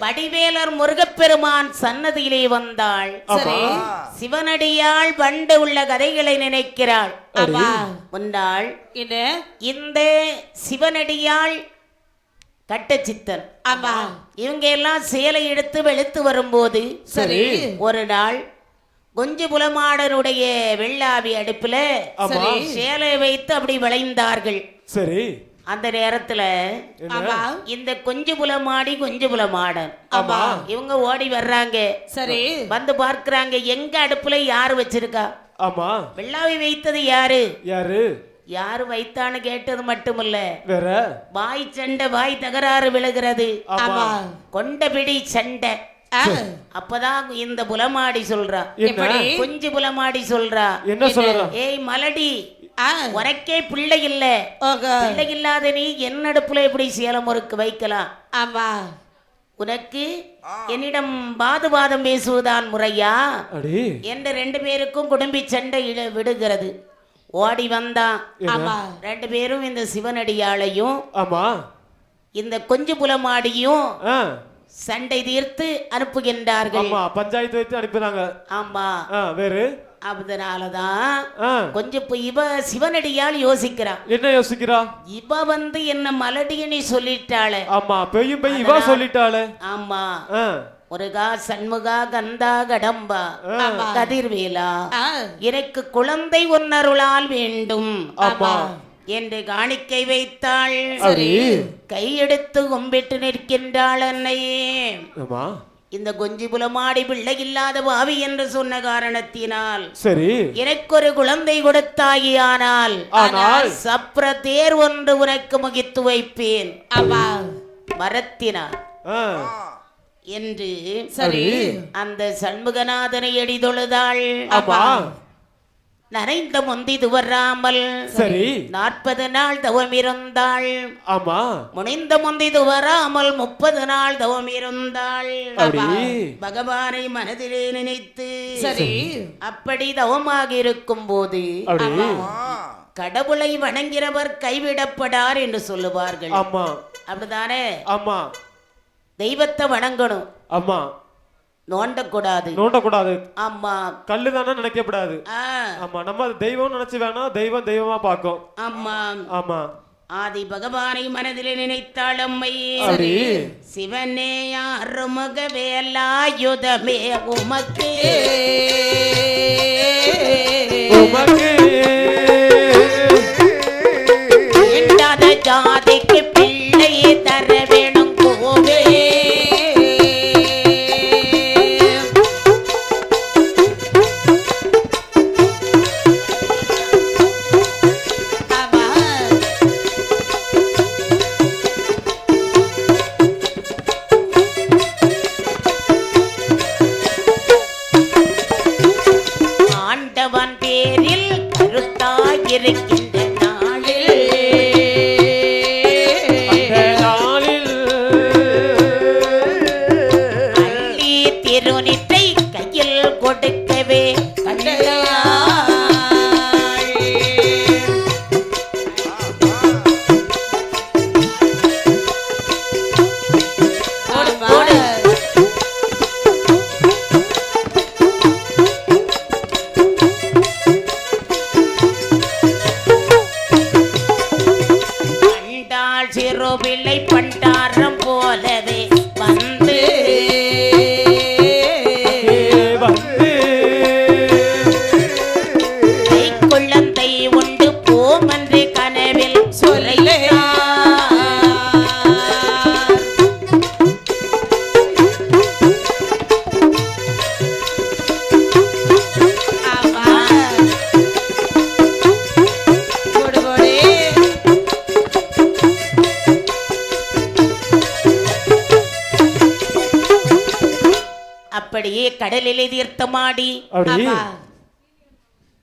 வடிவேலர் முருகப்பெருமான் சன்னதியிலே வந்தாள். சரி சிவனடியாள் பண்டு உள்ள கதைகளை நினைக்கிறாள். ஆமா முன்னாள். இந்த சிவனடியாள் கட்டச்சித்தன். ஆமா. இவங்க எல்லாம் சேலை எடுத்து வெளுத்து வரும்போது சரி. ஒரு நாள் கொஞ்சு புலமாடனுடைய வெள்ளாவி அடுப்புல. சேலை வைத்து அப்படி விளைந்தார்கள். சரி. அந்த நேரத்துல இந்த கொஞ்சு புலமாடி கொஞ்சு புலமாடன் ஆமா. இவங்க ஓடி வர்றாங்க. சரி. வந்து பார்க்கறாங்க. எங்க அடுப்புல யாரு வச்சிருக்கா? ஆமா. வெள்ளாவி வைத்தது யாரு? யாரு? யாரு வைத்தான்னு கேட்டது மட்டுமல்ல. வேற? வாய் சண்டை வாய் தகராறு விழுகிறது. ஆமா. கொண்ட பிடி சண்டை. அப்பதான் இந்த புலமாடி சொல்றா. எப்படி? கொஞ்சு புலமாடி சொல்றா. என்ன சொல்ற? ஏய் மலடி. உனக்கே பிள்ளை இல்ல. ஓகோ. பிள்ளை இல்லாத நீ என் அடுப்புல எப்படி சேலம் முறுக்கு வைக்கலாம்? ஆமா. உனக்கு என்னிடம் வாதுவாதம் பேசுவதான் முறையா? அடி. என்று ரெண்டு பேருக்கும் குடும்பி சண்டை இழ- விடுகிறது. ஓடி வந்தான் ஆமா. ரெண்டு பேரும் இந்த சிவனடியாளையும் ஆமா. இந்த கொஞ்சு புலமாடியும் ஆ. சண்டை தீர்த்து அனுப்புகின்றார்கள். ஆமா பஞ்சாயத்து வைத்து அனுப்பினாங்க. ஆமா. ஆ வேறு? அதனாலதான் கொஞ்சம் இப்ப இவ சிவனடியால் யோசிக்கிறான். என்ன யோசிக்கிறா? இவ வந்து என்ன மலடியனி சொல்லிட்டாளே. ஆமா பெய்யும் பெய்யும் இவா சொல்லிட்டாளே. ஆமா. முருகா சண்முகா கந்தா கடம்பா ஆமா. கதிர்வேலா எனக்கு குழந்தை உன்னருளால் வேண்டும். ஆமா. என்று காணிக்கை வைத்தாள். சரி. கையெடுத்து கும்பிட்டு நிற்கின்றாள் அன்னையே. ஆமா. இந்த கொஞ்சி புலமாடி பிள்ளை இல்லாத பாவி என்று சொன்ன காரணத்தினால் சரி. எனக்கு ஒரு குழந்தை கொடுத்தாகியானால் ஆனால் சப்ர தேர் ஒன்று உனக்கு முகித்து வைப்பேன். மரத்தினார் ஆ. என்று சரி. அந்த சண்முகநாதனை எடி தொழுதாள் ஆமா நனைந்த முந்தி துவராமல் சரி. நாற்பது நாள் தவம் இருந்தாள் ஆமா. முனைந்த முந்தி துவராமல் முப்பது நாள் தவம் இருந்தாள் அப்படி பகவானை மனதிலே நினைத்து சரி. அப்படி தவமாக இருக்கும் போது கடவுளை வணங்கிறவர் கைவிடப்படார் என்று சொல்லுவார்கள். ஆமா. அப்படிதானே ஆமா. தெய்வத்தை வணங்கணும். ஆமா. நோண்டக்கூடாது. நோண்டக்கூடாது. ஆமா. கல்லு தானே நினைக்கப்படாது. ஆமா நம்ம அது தெய்வம் நினைச்சு வேணாம் தெய்வம் தெய்வமா பார்க்கும். ஆமா. ஆமா. ஆதி பகவானை மனதிலே நினைத்தாள் அம்மை. சிவனே அருமுக வேலாயுதமே உமக்கு. உமக்கு. அப்படியே கடலிலே தீர்த்தமாடி.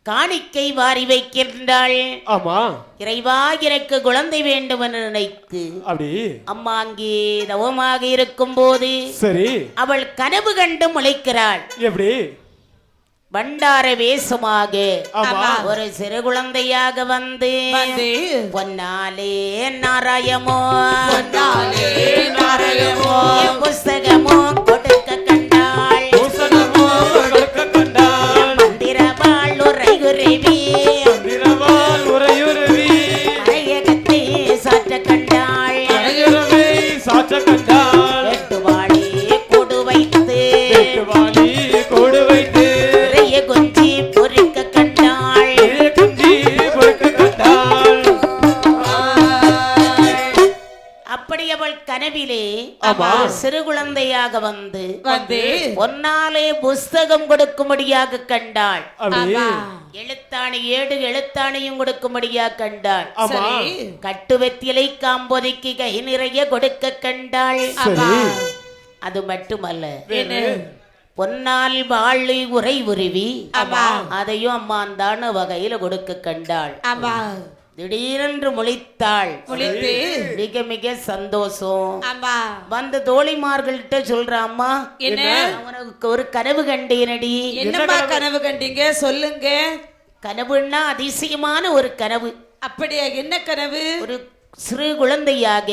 காணிக்கை வாரி வைக்கின்றாள். ஆமா. இறைவா எனக்கு குழந்தை வேண்டும் என்று நினைத்து. அப்படி அம்மா அங்கே தவமாக இருக்கும் போது சரி. அவள் கனவு கண்டு முளைக்கிறாள். எப்படி? பண்டார வேஷமாக. ஆமா. ஒரு சிறு குழந்தையாக வந்து வந்து. பொன்னாலே நாராயமோ பொன்னாலே நாராயமோ புஸ்தகமோ சிறு குழந்தையாக வந்து வந்து பொன்னாலே புஸ்தகம் கொடுக்கும்படியாக கண்டாள். எழுத்தாணி ஏடு எழுத்தாணியும் கொடுக்கும்படியாக கண்டாள். கட்டுவத்திலை காம்பொதிக்கு கை நிறைய கொடுக்க கண்டாள். அது மட்டுமல்ல. பொன்னால் வாழி உரை உருவி. அதையும் அம்மா அந்தான வகையில கொடுக்க கண்டாள். திடீரென்று முழித்தாள். குளித்து மிக மிக சந்தோஷம். ஆமா வந்த தோழிமார்கள்ட்ட சொல்ற அம்மா என்ன? அவனுக்கு ஒரு கனவு கண்டேனடி. என்னம்மா கனவு கண்டீங்க? சொல்லுங்க. கனவுன்னா அதிசயமான ஒரு கனவு. அப்படியா? என்ன கனவு? ஒரு சிறு குழந்தையாக.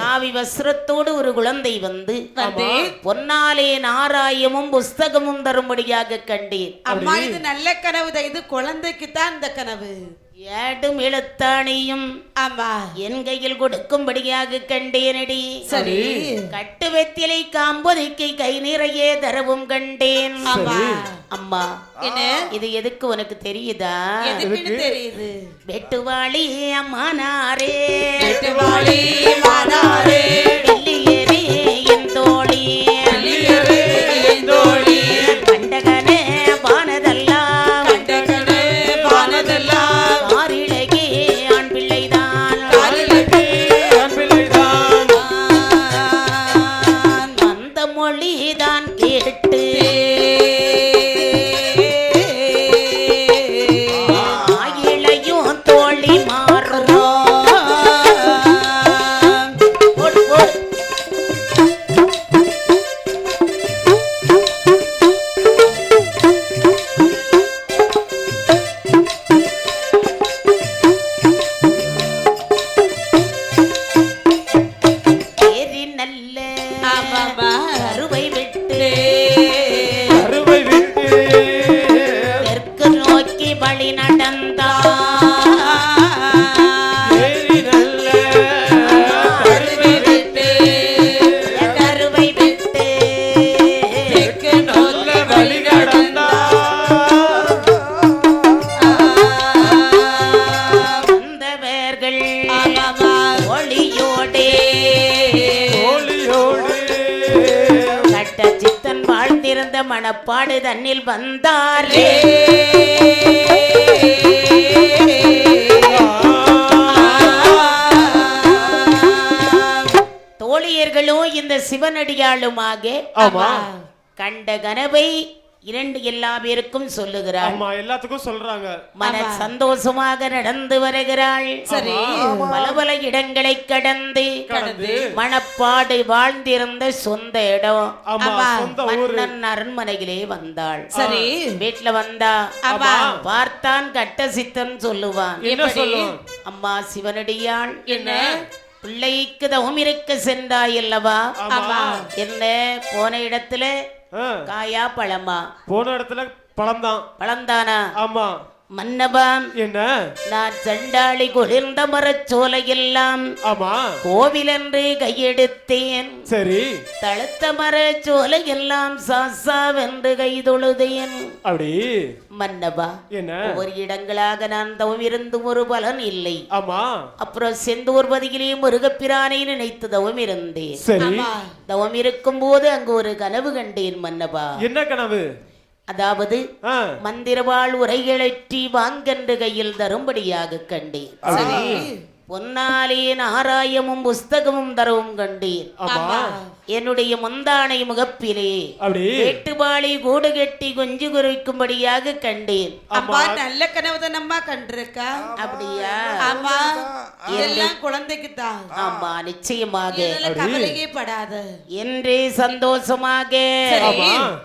காவி வஸ்திரத்தோடு ஒரு குழந்தை வந்து வந்து பொன்னாலே நாராயமும் புஸ்தகமும் தரும்படியாக கண்டேன். அம்மா இது நல்ல கனவு தான் இது குழந்தைக்கு தான் இந்த கனவு. ஏடும் எழுத்தாணியும் ஆமா. என் கையில் கொடுக்கும்படியாக கண்டேனடி. சரி. கட்டு வெத்திலை காம்பொதிக்கு கை நிறைய தரவும் கண்டேன். ஆமா. அம்மா என்ன? இது எதுக்கு உனக்கு தெரியுதா? தெரியுது. வெட்டுவாளி அம்மானாரே. வெட்டுவாளி மானாரே இந்த சிவனடியாளுமாக ஆமா கண்ட கனவை இரண்டு எல்லா பேருக்கும் சொல்லுகிறாள். ஆமா எல்லாத்துக்கும் சொல்றாங்க. மன சந்தோஷமாக நடந்து வருகிறாள். சரி. பல பல இடங்களை கடந்து கடந்து மணப்பாடு வாழ்ந்திருந்த சொந்த இடம். மன்னன் அரண்மனையிலே வந்தாள். சரி. வீட்டுல வந்தா ஆமா. பார்த்தான் கட்ட சித்தன் சொல்லுவான்? அம்மா சிவனடியாள். என்ன? பிள்ளைக்கு தவம் இருக்க சென்றாய் அல்லவா? ஆமா. என்ன? போன இடத்துல காயா பழமா? போன இடத்துல பழம்தான். பழந்தானா ஆமா. மன்னபான் என்ன? நான் சண்டாளி குளிர்ந்த மரச்சோலையெல்லாம் ஆமா. கோவில் என்று கையெடுத்தேன். சரி. தழுத்த மரச்சோலை எல்லாம் சாசாவென்று கை தொழுதேன். அப்படி. மன்னபா என்ன? ஒவ்வொரு இடங்களாக நான் தவம் இருந்தும் ஒரு பலன் இல்லை. ஆமா. அப்புறம் செந்தூர் பதிகிலே முருகப்பிரானை நினைத்து தவம் இருந்தேன் சரி. தவம் இருக்கும் போது அங்கு ஒரு கனவு கண்டேன் மன்னபா. என்ன கனவு? அதாவது மந்திரவாள் உரைகளற்றி வாங்கென்று கையில் தரும்படியாக கண்டேன். பொன்னாலே நாராயமும் புஸ்தகமும் தரவும் கண்டேன் ஆமா. என்னுடைய முந்தானை முகப்பிலே அப்படி. வெட்டுபாளி கூடு கட்டி குஞ்சு குறிக்கும்படியாக கண்டேன் அம்மா நல்ல கனவு தான் அம்மா கண்டிருக்கா அப்படியா? ஆமா. இதெல்லாம் குழந்தைக்கு தான் ஆமா நிச்சயமாக. கவலையே படாத. என்று சந்தோஷமாக.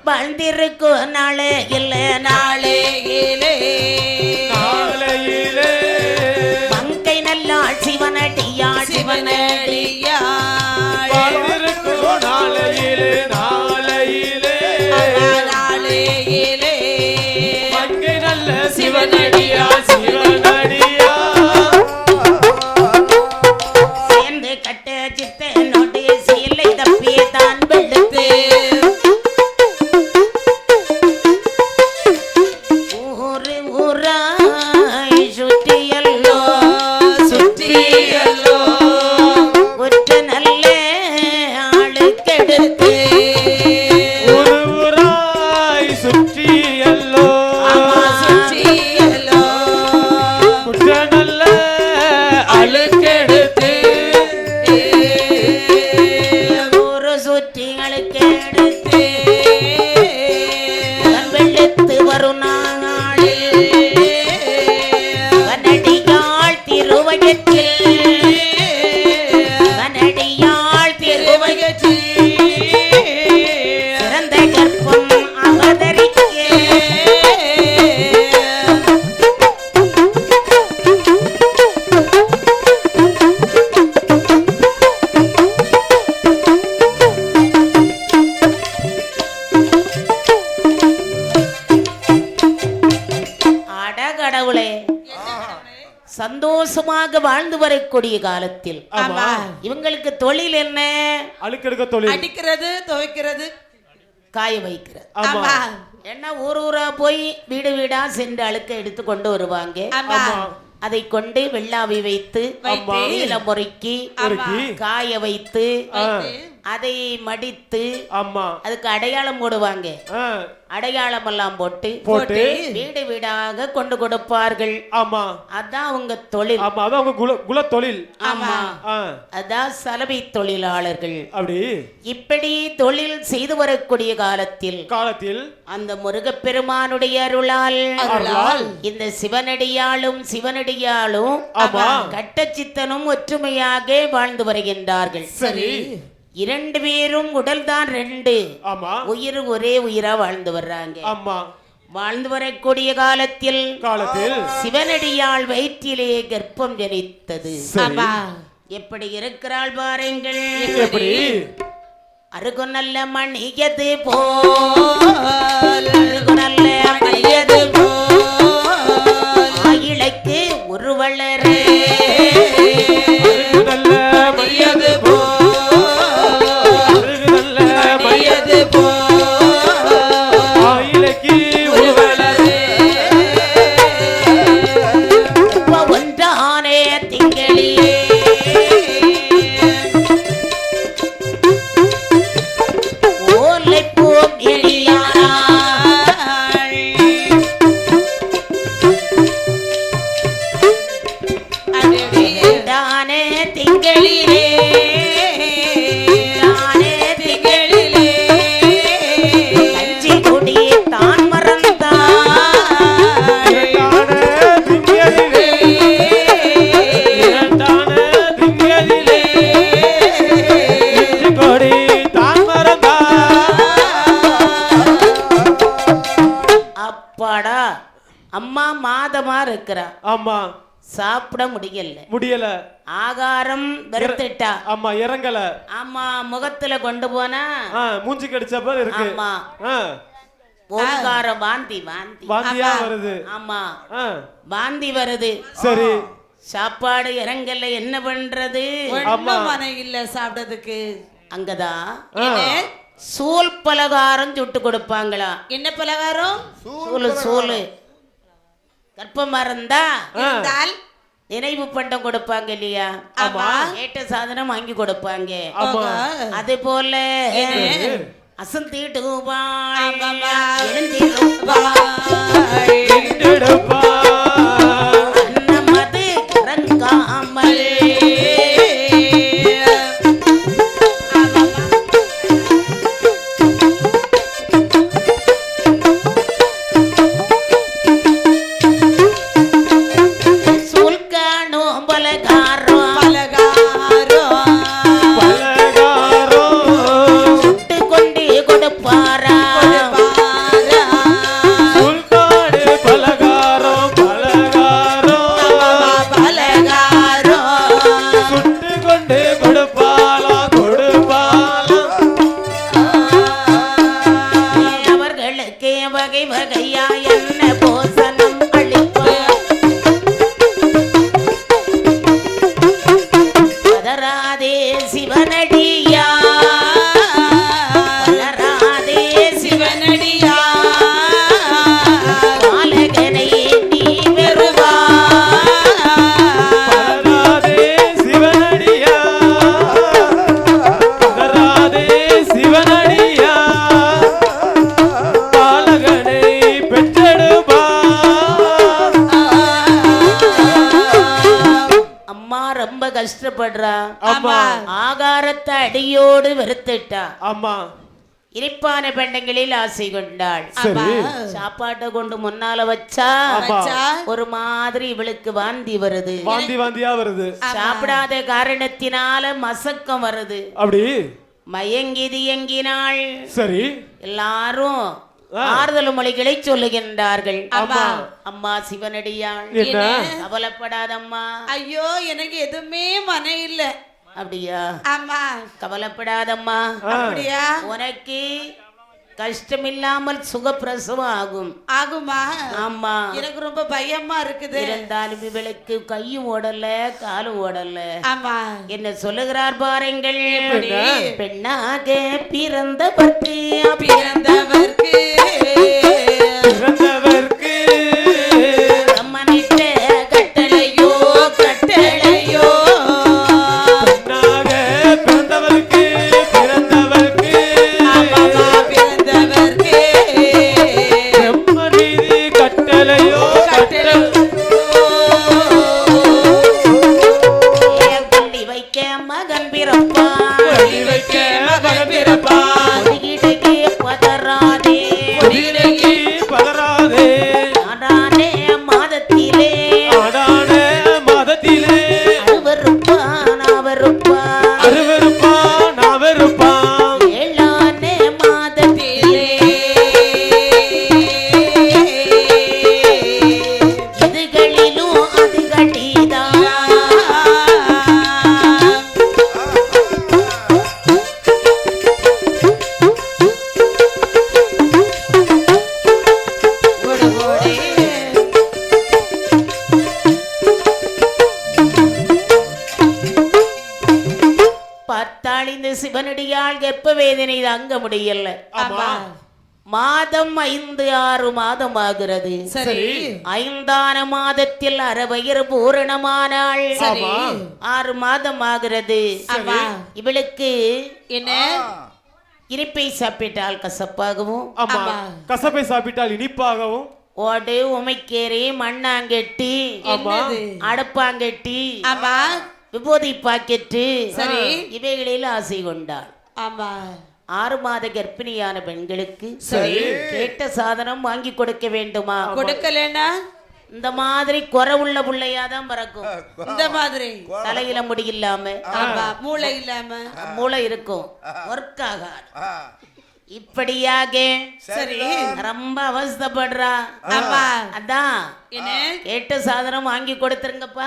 வாழ்ந்திருக்கும் நாளே இல்ல நாளே ஏலே. காலையிலே சிவனடியா நல்லாள் வரக்கூடிய காலத்தில். ஆமா. இவங்களுக்கு தொழில் என்ன? அழுக்கெடுக்க தொழில். அடிக்கிறது துவைக்கிறது. காய வைக்கிறது. ஆமா. என்ன ஊர் ஊரா போய் வீடு வீடா சென்று அழுக்க எடுத்து கொண்டு வருவாங்க? ஆமா. அதை கொண்டு வெள்ளாவி வைத்து. நீல முறுக்கி பொறுக்கி காய வைத்து. அதை மடித்து ஆமா. அதுக்கு அடையாளம் போடுவாங்க. அடையாளம் எல்லாம் போட்டு போட்டு வீடு வீடாக கொண்டு கொடுப்பார்கள். ஆமா. அதான் உங்க தொழில். ஆமா அதான் உங்க குல குல தொழில் ஆமா அதான் சலவை தொழிலாளர்கள். அப்படி. இப்படி தொழில் செய்து வரக்கூடிய காலத்தில் காலத்தில் அந்த முருகப்பெருமானுடைய அருளால் அருளால் இந்த சிவனடியாளும் ஆமா. கட்டச்சித்தனும் ஒற்றுமையாக வாழ்ந்து வருகின்றார்கள். சரி. இரண்டு பேரும் உடல் தான் ரெண்டு. ஆமா. உயிர் ஒரே உயிரா வாழ்ந்து வர்றாங்க. ஆமா. வாழ்ந்து வரக்கூடிய காலத்தில் காலத்தில் சிவனடியாள் வயிற்றிலே கர்ப்பம் ஜனித்தது. எப்படி இருக்கிறாள் பாருங்கள். எப்படி? அருகு நல்ல மணியது போ போல் அப்பாடா? அம்மா மாதமா இருக்கிறா. ஆமா. சாப்பிட முடியல. முடியல. ஆகாரம் வெறுத்துட்டா. ஆமா இறங்கல. ஆமா முகத்துல கொண்டு போனா. ஆ மூஞ்சி கடிச்சப்ப இருக்கு. ஆமா. ஓங்காரம் வாந்தி வாந்தி. வாந்தியா வருது. ஆமா. வாந்தி வருது. சரி. சாப்பாடு இறங்கல என்ன பண்றது? இல்ல சாப்பிட்டதுக்கு அங்கதான். சூல் பலகாரம் சுட்டு கொடுப்பாங்களா? என்ன பலகாரம்? சூலு சூலு கர்ப்பமா இருந்தா இருந்தால் நினைவு பண்டம் கொடுப்பாங்க இல்லையா. கேட்ட சாதனம் வாங்கி கொடுப்பாங்க. அது போல என்ன? அடியோடு வெறுத்துட்டா ஆமா. இனிப்பான பெண்டங்களில் ஆசை கொண்டாள். சாப்பாட்டை கொண்டு முன்னால வச்சா ஒரு மாதிரி இவளுக்கு வாந்தி வருது. வாந்தி வாந்தியா வருது. சாப்பிடாத காரணத்தினால மசக்கம் வருது. அப்படி? மயங்கி தியங்கினாள் சரி. எல்லாரும். ஆறுதல் மொழிகளை சொல்லுகின்றார்கள். ஆமா. அம்மா சிவனடியாள். என்ன? கவலைப்படாதம்மா. ஐயோ எனக்கு எதுவுமே மன இல்ல. அப்படியா? ஆமா. கவலைப்படாதம்மா. அப்படியா? உனக்கு கஷ்டமில்லாமல் சுகப்பிரசவம் ஆகும். ஆகுமா? ஆமா. எனக்கு ரொம்ப பயமா இருக்குது. இருந்தாலும் இவளுக்கு கையும் ஓடல காலும் ஓடல. ஆமா. என்ன சொல்லுகிறார் பாருங்கள்? பெண்ணாக பிறந்த பற்றி பிறந்தவர்க்கு முடியல. ஆமா. மாதம் ஐந்து ஆறு மாதம் ஆகிறது. சரி. ஐந்தான மாதத்தில் அறவயிறு பூரணமானாள். சரி. ஆறு மாதம் ஆகிறது. இவளுக்கு என்ன? இனிப்பை சாப்பிட்டால் கசப்பாகவும். ஆமா. கசப்பை சாப்பிட்டால் இனிப்பாகவும். ஓடு உமைக்கேரி மண்ணாங்கட்டி அடுப்பாங்கட்டி விபூதி பாக்கெட்டு சரி. இவைகளில் ஆசை கொண்டாள். ஆமா. ஆறு மாத கர்ப்பிணியான பெண்களுக்கு சரி. கேட்ட சாதனம் வாங்கி கொடுக்க வேண்டுமா? கொடுக்கலன்னா? இந்த மாதிரி குறை உள்ள பிள்ளையாதான் பிறக்கும். இந்த மாதிரி. தலையில முடி இல்லாம. ஆமா மூளை இல்லாம. மூளை இருக்கும். ஒர்க் ஆகாது. இப்படியாக சரி. ரொம்ப அவஸ்தைப்படுறா. அதான். என்ன? கேட்ட சாதனம் வாங்கி கொடுத்துருங்கப்பா.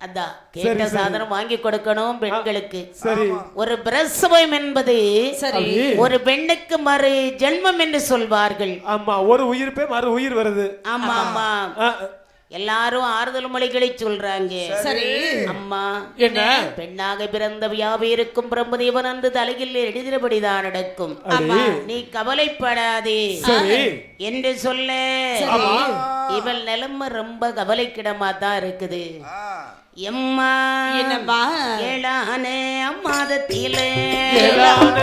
அதான் கேட்ட சாதனம் வாங்கி கொடுக்கணும் பெண்களுக்கு. சரி. ஒரு பிரசவம் என்பது சரி? ஒரு பெண்ணுக்கு மறு ஜென்மம் என்று சொல்வார்கள். ஆமா ஒரு உயிர் போய் மறு உயிர் வருது. ஆமா ஆமா. எல்லாரும் ஆறுதல் மொழிகளை சொல்றாங்க. சரி. அம்மா என்ன? பெண்ணாக பிறந்த வியாபியிருக்கும் பிரம்மதேவன் அன்று தலையில் எழுதினபடிதான் நடக்கும். நீ கவலைப்படாதே. சரி. என்று சொல்ல இவள் நிலைமை ரொம்ப கவலைக்கிடமா தான் இருக்குது எம்மா என்னம்மா ஏழானே அம்மாதத்திலே. ஏழான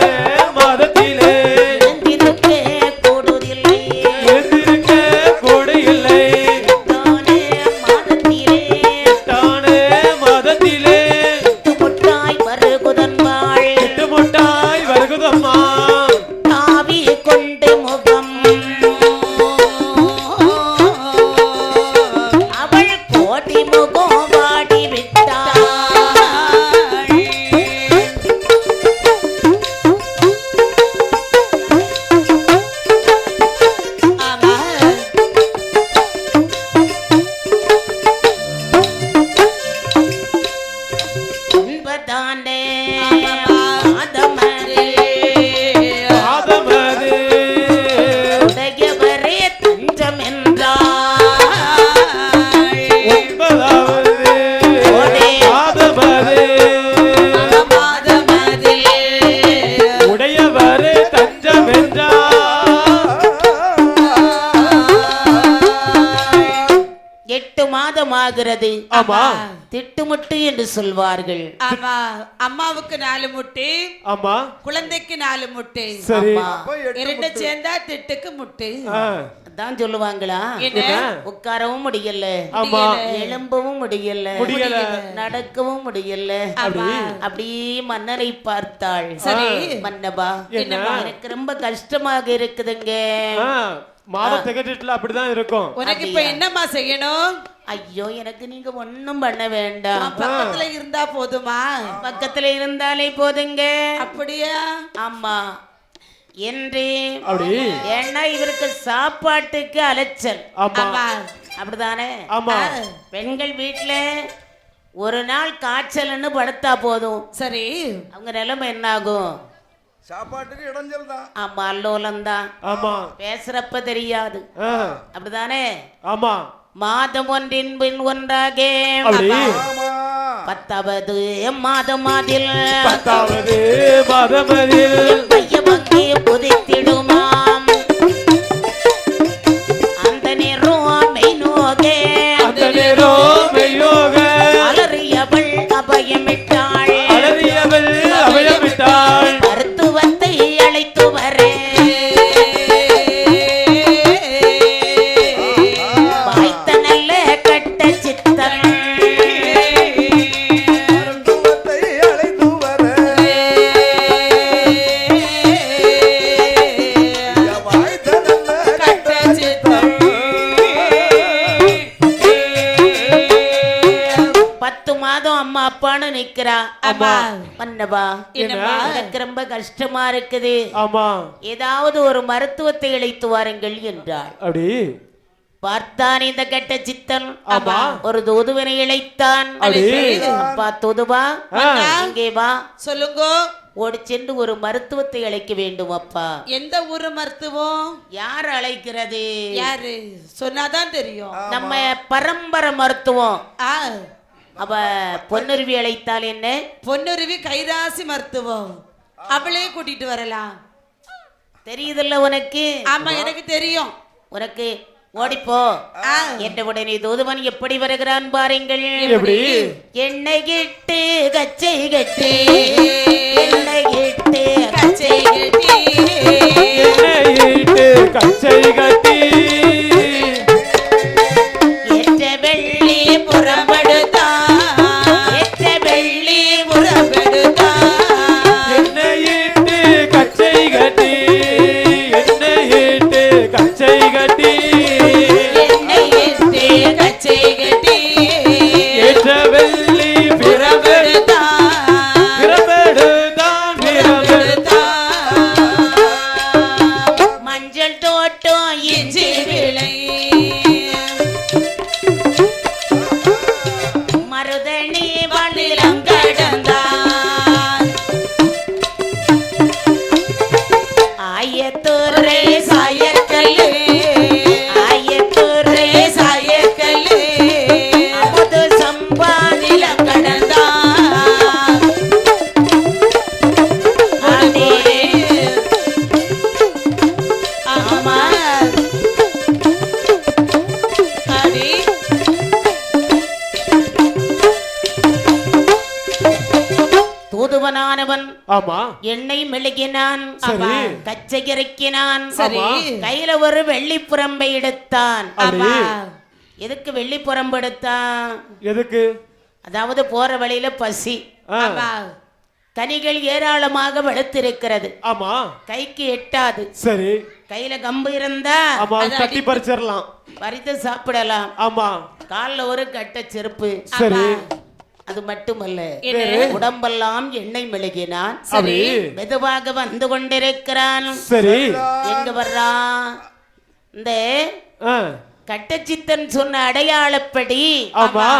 மாதத்திலே ஆமா. திட்டுமுட்டு என்று சொல்வார்கள். ஆமா. அம்மாவுக்கு நாலு முட்டு. ஆமா. குழந்தைக்கு நாலு முட்டு. சரி. இரண்டு சேர்ந்தா திட்டுக்கு முட்டு. ஆ, அதான் சொல்லுவாங்களா? உட்காரவும் முடியல. ஆமா. எழும்பவும் முடியல. முடியல. நடக்கவும் முடியல. அப்படியே மன்னரை பார்த்தாள். சரி. மன்னபா? எனக்கு ரொம்ப கஷ்டமாக இருக்குதுங்க. மாவை திகட்டிட்டுல அப்படிதான் இருக்கும். உனக்கு இப்ப என்னம்மா செய்யணும்? ஐயோ எனக்கு நீங்க ஒண்ணும் பண்ண வேண்டாம். பக்கத்துல இருந்தா போதுமா? பக்கத்துல இருந்தாலே போதுங்க. அப்படியா? ஆமா. என்று அப்படி. ஏன்னா இவருக்கு சாப்பாட்டுக்கு அலைச்சல். அப்படிதானே? ஆமா. பெண்கள் வீட்டுல ஒரு நாள் காய்ச்சல்னு படுத்தா போதும். சரி. அவங்க நிலைமை என்ன ஆகும் சாப்பாட்டுக்கு இடைஞ்சல் தான். ஆமா அல்லோலம் தான் ஆமா. பேசுறப்ப தெரியாது. அப்படிதானே? ஆமா. மாதம் ஒன்றின் பின் ஒன்றாக பத்தாவது மாதம் அதில் பத்தாவது மதமதில். பைய பங்கே புதைத்திடுமாம் எனக்கு ரொம்ப கஷ்டமா இருக்குது. ஆமா. ஏதாவது ஒரு மருத்துவத்தை அழைத்து வாருங்கள் என்றாள். அப்படி? பார்த்தான் இந்த கெட்ட சித்தன். ஆமா. ஒரு தூதுவனை இழைத்தான். அப்பா தூதுவா. இங்கே வா. சொல்லுங்க. ஓடி சென்று ஒரு மருத்துவத்தை அழைக்க வேண்டும் அப்பா. எந்த ஊரு மருத்துவம்? யார் அழைக்கிறது? யாரு? சொன்னாதான் தெரியும். நம்ம பரம்பரை மருத்துவம். ஆ. அவ பொன்னுருவி அழைத்தால் என்ன? பொன்னுருவி கைராசி மருத்துவம். அவளே கூட்டிட்டு வரலாம். தெரியுதுல்ல உனக்கு? ஆமா எனக்கு தெரியும். உனக்கு ஓடிப்போ என்ற உடனே தூதுவன் எப்படி வருகிறான் பாருங்கள். எப்படி? எண்ணெய் கிட்டு கச்சை கட்டு. எண்ணெய் கிட்டு கச்சை கட்டி. எண்ணெயிட்டு கச்சை கட்டி. சரி. கையில ஒரு வெள்ளி புறம்பை எடுத்தான் எதுக்கு வெள்ளி புறம்பு எடுத்தான்? எதுக்கு? அதாவது போற வழியில பசி. கனிகள் ஏராளமாக வெளுத்திருக்கிறது ஆமா. கைக்கு எட்டாது. சரி. கையில கம்பு இருந்தா தட்டி பறிச்சிடலாம். பறித்து சாப்பிடலாம். ஆமா. கால்ல ஒரு கட்ட செருப்பு. சரி. அது மட்டுமல்ல? உடம்பெல்லாம் எண்ணெய் மெழுகினான். அப்படி மெதுவாக வந்து கொண்டிருக்கிறான். சரி. எங்க வர்றான் இந்த கட்டச்சித்தன் சொன்ன அடையாளப்படி.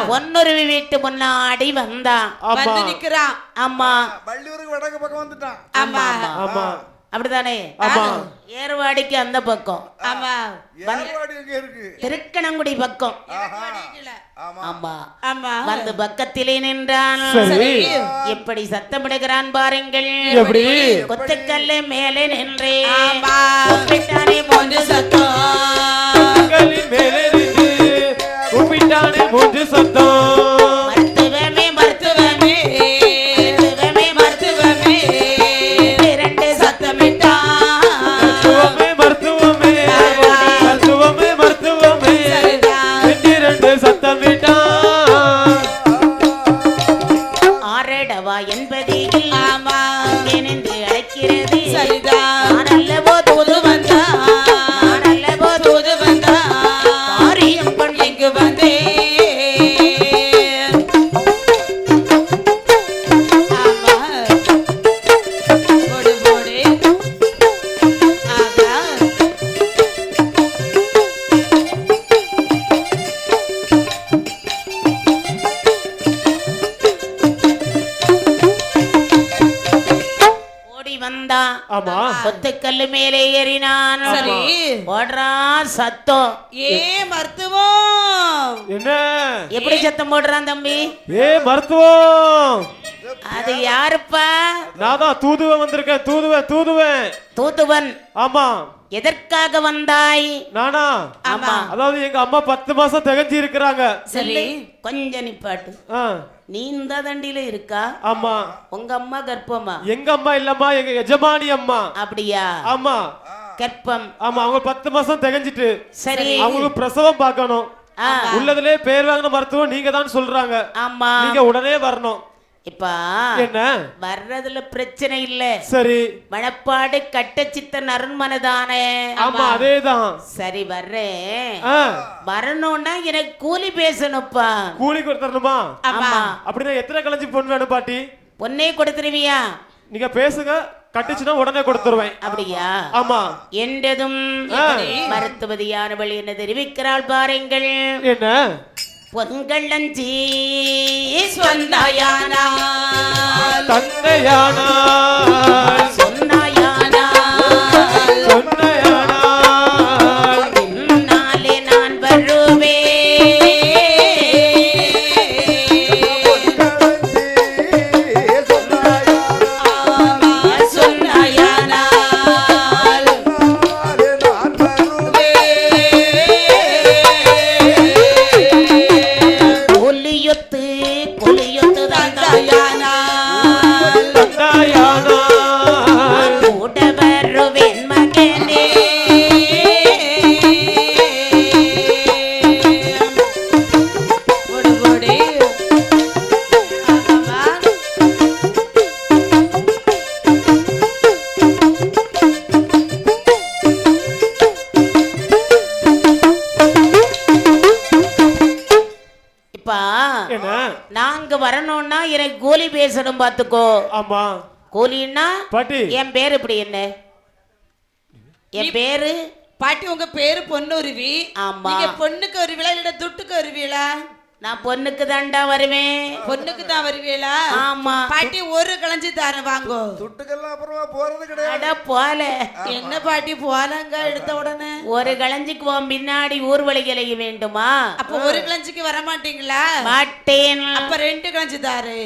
ஒன்னொருவி வீட்டு முன்னாடி வந்தான். வந்து நிக்கிறான் ஆமா. வள்ளியூருக்கு வடக்கு பக்கம் வந்துட்டான். ஆமா. ஆமா. அப்படிதானே ஆமா. ஏர்வாடிக்கு அந்த பக்கம். ஆமா. திருக்கணங்குடி பக்கம். ஆமா. ஆமா. ஆமா. வந்து பக்கத்திலே நின்றான். எப்படி சத்தமிடுகிறான் பாருங்கள். எப்படி? கொத்துக்கல்லு மேலே நின்றே. ஆமா. சத்தம். ஆமா. கொத்துக்கல்லு மேலே ஏறினான்? சரி. சத்தம். ஏ மருத்துவம். என்ன? எப்படி சத்தம் போடுறான் தம்பி? ஏ மருத்துவம். அது யாருப்பா? நான் தான் தூதுவன் வந்திருக்கேன். தூதுவன் தூதுவன். தூதுவன். ஆமா. எதற்காக வந்தாய்? நானா? ஆமா. அதாவது எங்க அம்மா பத்து மாசம் திகஞ்சி இருக்கிறாங்க. சரி கொஞ்சம் நிப்பாட்டு ஆ, நீ இந்த தண்டியில இருக்கா? ஆமா. உங்க அம்மா கர்ப்பமா? எங்க அம்மா இல்லம்மா எங்க எஜமானி அம்மா. அப்படியா? ஆமா. கர்ப்பம். ஆமா அவங்க பத்து மாசம் திகஞ்சிட்டு. சரி. அவங்களுக்கு பிரசவம் பார்க்கணும். ஆ, உள்ளதுலே பேர் வாங்கின மருத்துவம் நீங்க தான் சொல்றாங்க. ஆமா. நீங்க உடனே வரணும். இப்ப என்ன? வர்றதுல பிரச்சனை இல்ல. சரி. மணப்பாடு கட்டச்சித்தன் அருண்மனதானே. ஆமா அதேதான். சரி வர்றேன். வரணும்னா எனக்கு கூலி பேசணும்ப்பா. கூலி கொடுத்துடணுமா? ஆமா. அப்படின்னா எத்தனை கலைஞ்சி பொண்ணு வேணும் பாட்டி? பொண்ணே கொடுத்துருவியா? நீங்க பேசுங்க. கட்டுச்சுன்னா உடனே கொடுத்துருவேன். அப்படியா? ஆமா. என்றதும் ஆ. மருத்துவதியானவள் என்ன தெரிவிக்கிறாள் பாருங்கள். என்ன? பொங்கல்லஞ்சி சொன்னாயானா தந்தையானால் சொன்னாயானா பேசணும் பாத்துக்கோ ஆமா. கூலின்னா பாட்டி. என் பேர் இப்படி என்ன? என் பேரு? பாட்டி உங்க பேரு பொண்ணுருவி ஆமா. நீங்க பொண்ணுக்கு வருவீங்களா இல்ல துட்டுக்கு வருவீங்களா நான் பொண்ணுக்கு தாண்டா வருவேன். பொண்ணுக்கு தான் வருவீங்களா ஆமா. பாட்டி ஒரு களஞ்சி தரேன் வாங்கோ. துட்டுக்கெல்லாம் அப்புறமா போறது கிடையாது. அட போல. என்ன பாட்டி போலாங்க எடுத்த உடனே? ஒரு களஞ்சிக்கு உன் பின்னாடி ஊர்வலி கிளைய வேண்டுமா? அப்ப ஒரு களஞ்சிக்கு வர மாட்டீங்களா மாட்டேன். அப்ப ரெண்டு களஞ்சி தாரு.